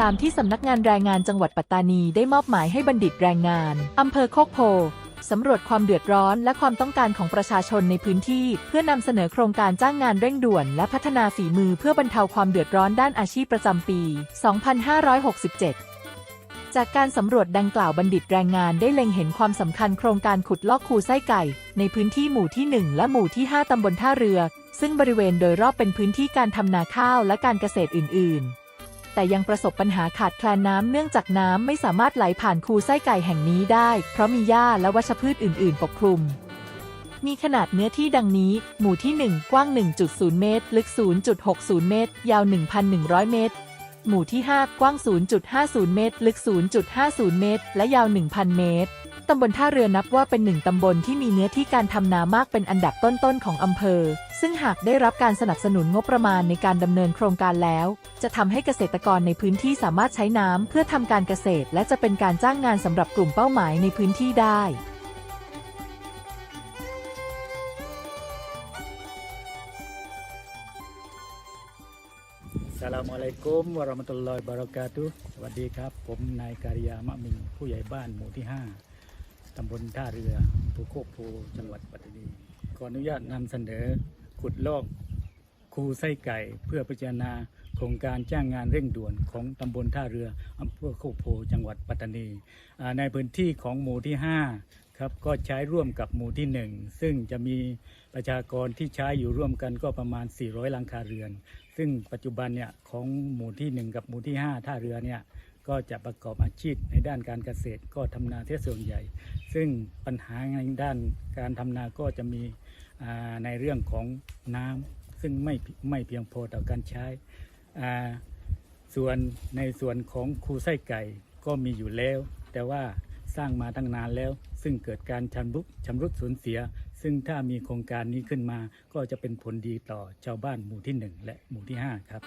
ตามที่สำนักงานแรงงานจังหวัดปัตตานีได้มอบหมายให้บัณฑิตแรงงานอำเภอโคกโพสำรวจความเดือดร้อนและความต้องการของประชาชนในพื้นที่ เพื่อนำเสนอโครงการจ้างงานเร่งด่วน และพัฒนาฝีมือเพื่อบรรเทาความเดือดร้อนด้านอาชีพประจำปี 2567จากการสำรวจดังกล่าวบัณฑิตแรงงานได้เล็งเห็นความสำคัญโครงการขุดลอกคูไส้ไก่ ในพื้นที่หมู่ที่ 1 และหมู่ที่ 5 ตำบลท่าเรือ ซึ่งบริเวณโดยรอบเป็นพื้นที่การทำนาข้าวและการเกษตรอื่น ๆ แต่ยังประสบปัญหาขาดแคลนน้ำเนื่องจากน้ำไม่สามารถไหลผ่านคูไส้ไก่แห่งนี้ได้ เพราะมีหญ้าและวัชพืชอื่น ๆ ปกคลุม มีขนาดเนื้อที่ดังนี้ หมู่ที่ 1 กว้าง 1.0 เมตร ลึก 0.60 เมตร ยาว 1,100 เมตร หมู่ที่ 5 กว้าง 0.50 เมตร ลึก 0.50 เมตร และยาว 1,000 เมตร ตำบลท่าเรือนับว่าเป็นหนึ่งตำบลที่มีเนื้อที่การทำนามากเป็นอันดับต้นๆของอำเภอ ซึ่งหากได้รับการสนับสนุนงบประมาณในการดำเนินโครงการแล้ว จะทำให้เกษตรกรในพื้นที่สามารถใช้น้ำเพื่อทำการเกษตร และจะเป็นการจ้างงานสำหรับกลุ่มเป้าหมายในพื้นที่ได้สลามอะลัยกุมวะเราะมะตุลลอฮิบะเรากาตุสวัสดีครับ ผมนายการิยามะมิงผู้ใหญ่บ้านหมู่ที่ 5 ตำบลท่าเรืออำเภอโคกโพจังหวัดปัตตานีขออนุญาตนำเสนอขุดลอกคูไส้ไก่เพื่อพิจารณาโครงการจ้างงานเร่งด่วนของตำบลท่าเรืออำเภอโคกโพจังหวัดปัตตานีในพื้นที่ของหมู่ที่ 5 ครับก็ใช้ร่วมกับหมู่ที่ 1 ซึ่งจะมีประชากรที่ใช้อยู่ร่วมกันก็ประมาณ 400หลังคาเรือน ซึ่งปัจจุบันเนี่ยของหมู่ที่ 1 กับหมู่ที่ 5 ท่าเรือเนี่ย ก็จะประกอบอาชีพในด้านการเกษตรก็ทำนาเสียส่วนใหญ่ ซึ่งปัญหาในด้านการทำนาก็จะมีในเรื่องของน้ำซึ่งไม่ไม่เพียงพอต่อการใช้ส่วนในส่วนของคูไส้ไก่ก็มีอยู่แล้ว แต่ว่าสร้างมาตั้งนานแล้ว ซึ่งเกิดการชำรุดชำรุดสูญเสีย ซึ่งถ้ามีโครงการนี้ขึ้นมา ก็จะเป็นผลดีต่อชาวบ้านหมู่ที่ 1 และหมู่ที่ 5 ครับ